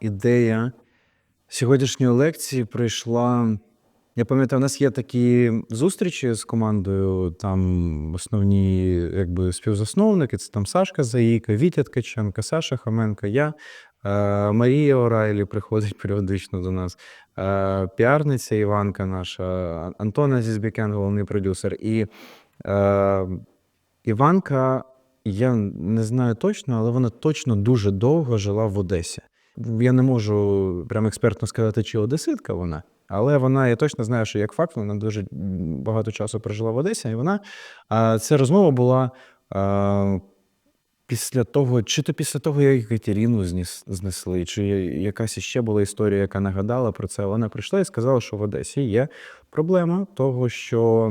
ідея сьогоднішньої лекції прийшла. Я пам'ятаю, у нас є такі зустрічі з командою. Там основні якби, співзасновники це там Сашка Заїка, Вітя Ткаченко, Саша Хоменко, я. Е, Марія Орайлі приходить періодично до нас. Е, Піарниця Іванка наша, Антона Зізбікен, головний продюсер. І е, Іванка, я не знаю точно, але вона точно дуже довго жила в Одесі. Я не можу прям експертно сказати, чи одеситка вона, але вона, я точно знаю, що як факт, вона дуже багато часу прожила в Одесі, і вона а, ця розмова була а, після того, чи то після того, як Катерину знесли, чи якась іще була історія, яка нагадала про це. Вона прийшла і сказала, що в Одесі є проблема того, що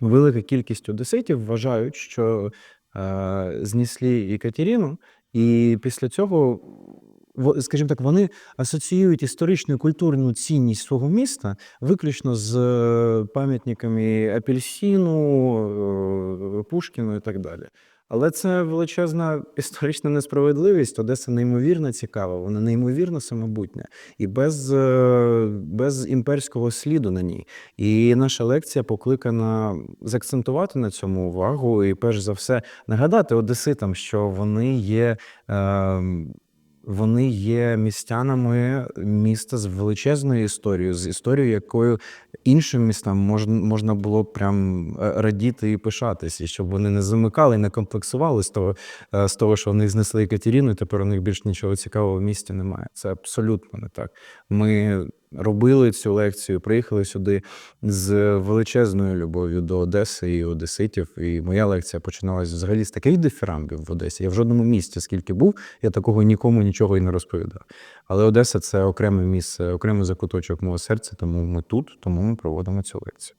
велика кількість одеситів вважають, що е, знесли Екатерину, і після цього, скажімо так, вони асоціюють історичну і культурну цінність свого міста виключно з е, пам'ятниками Апельсіну, е, Пушкіну і так далі. Але це величезна історична несправедливість. Одеса неймовірно цікава, вона неймовірно самобутня і без, е, без імперського сліду на ній. І наша лекція покликана закцентувати на цьому увагу і, перш за все, нагадати одеситам, що вони є. Е, вони є містянами міста з величезною історією, з історією, якою іншим містам можна, можна було прям е, радіти і пишатися, щоб вони не замикали не комплексували з того, е, з того, що вони знесли Екатерину, і тепер у них більш нічого цікавого в місті немає. Це абсолютно не так. Ми робили цю лекцію, приїхали сюди з величезною любов'ю до Одеси і одеситів. І моя лекція починалася взагалі з таких дифірамбів в Одесі. Я в жодному місті, скільки був, я такого нікому нічого і не розповідав. Але Одеса це окреме місце, окремий закуточок мого серця, тому ми тут, тому ми проводимо цю лекцію.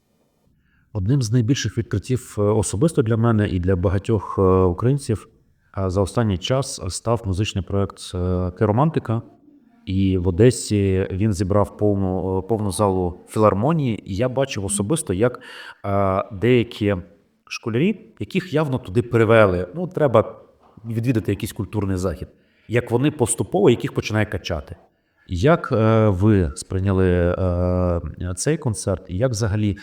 Одним з найбільших відкриттів е, особисто для мене і для багатьох е, українців е, за останній час став музичний проект Керомантика. І в Одесі він зібрав повну, повну залу філармонії. І я бачив особисто, як е, деякі школярі, яких явно туди перевели, ну треба відвідати якийсь культурний захід, як вони поступово яких починає качати. Як е, ви сприйняли е, цей концерт, і як взагалі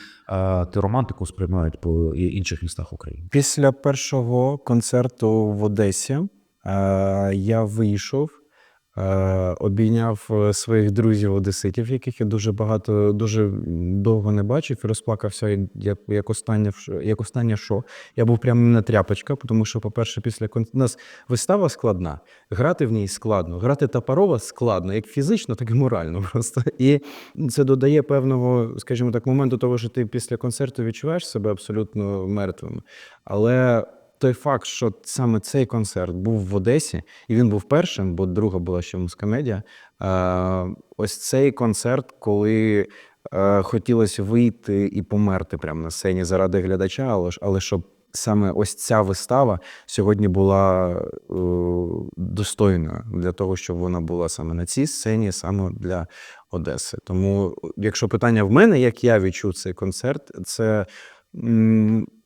ти романтику сприймають по інших містах України? Після першого концерту в Одесі я вийшов, обійняв е, своїх друзів одеситів, яких я дуже багато, дуже довго не бачив, і розплакався як, як, останнє, як останнє шо. Я був прямо не тряпочка, тому що, по-перше, після кон... у нас вистава складна, грати в ній складно, грати Тапарова складно, як фізично, так і морально просто. І це додає певного, скажімо так, моменту того, що ти після концерту відчуваєш себе абсолютно мертвим. Але той факт, що саме цей концерт був в Одесі, і він був першим, бо друга була ще мускомедія. е, Ось цей концерт, коли е, хотілося вийти і померти прямо на сцені заради глядача, але але щоб саме ось ця вистава сьогодні була е, достойною для того, щоб вона була саме на цій сцені, саме для Одеси. Тому, якщо питання в мене, як я відчув цей концерт, це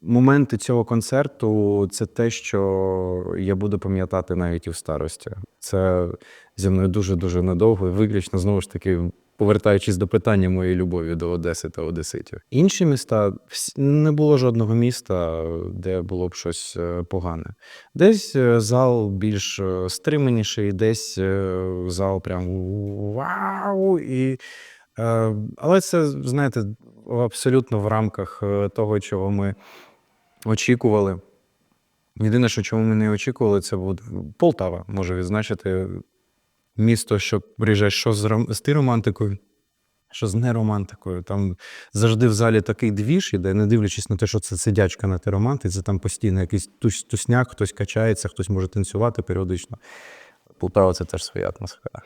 моменти цього концерту це те, що я буду пам'ятати навіть і в старості. Це зі мною дуже дуже надовго, і виключно знову ж таки. Повертаючись до питання моєї любові до Одеси та Одеситів. Інші міста не було жодного міста, де було б щось е, погане. Десь е, зал більш е, стриманіший, десь зал прям вау. І, але це, знаєте, абсолютно в рамках е, того, чого ми очікували. Єдине, що чому ми не очікували, це буде Полтава може відзначити місто, що приїжджає що з, з ти романтикою, що з неромантикою. Там завжди в залі такий двіж іде, не дивлячись на те, що це сидячка на теромантиці, там постійно якийсь тус- тусняк, хтось качається, хтось може танцювати періодично. Полтава це теж своя атмосфера.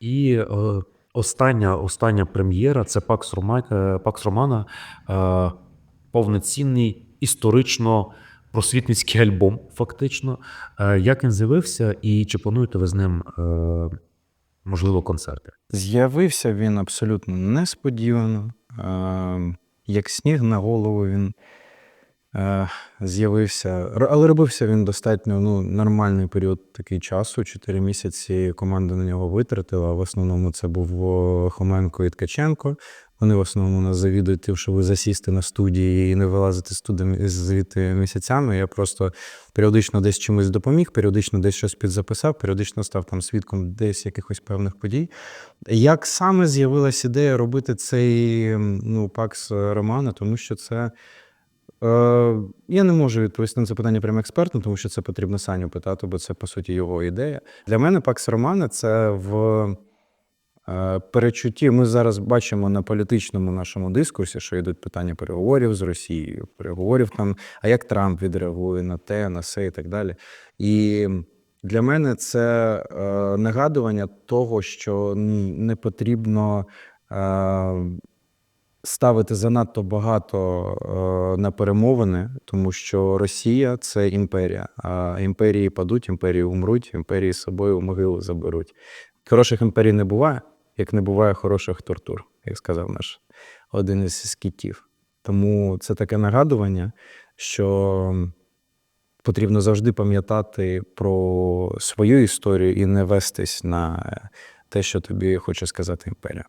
І е, остання, остання прем'єра це Пакс, Рома, е, Пакс Романа, е, повноцінний історично просвітницький альбом, фактично. Е, як він з'явився, і чи плануєте ви з ним, можливо, концерти? З'явився він абсолютно несподівано. Е, як сніг на голову він з'явився. Але робився він достатньо ну, нормальний період такий часу. Чотири місяці команда на нього витратила. В основному це був Хоменко і Ткаченко. Вони в основному нас завідують тим, що ви засісти на студії і не вилазити звідти місяцями. Я просто періодично десь чимось допоміг, періодично десь щось підзаписав, періодично став там свідком десь якихось певних подій. Як саме з'явилась ідея робити цей ну, пакс романа, тому що це. Е, я не можу відповісти на це питання прямо експертно, тому що це потрібно Саню питати, бо це по суті його ідея. Для мене пакс романа це в е, перечутті. Ми зараз бачимо на політичному нашому дискурсі, що йдуть питання переговорів з Росією, переговорів там, а як Трамп відреагує на те, на се і так далі. І для мене це е, нагадування того, що не потрібно. Ставити занадто багато е, на перемовини, тому що Росія це імперія. А імперії падуть, імперії умруть, імперії з собою в могилу заберуть. Хороших імперій не буває, як не буває хороших тортур, як сказав наш один із скітів. Тому це таке нагадування, що потрібно завжди пам'ятати про свою історію і не вестись на те, що тобі хоче сказати імперія.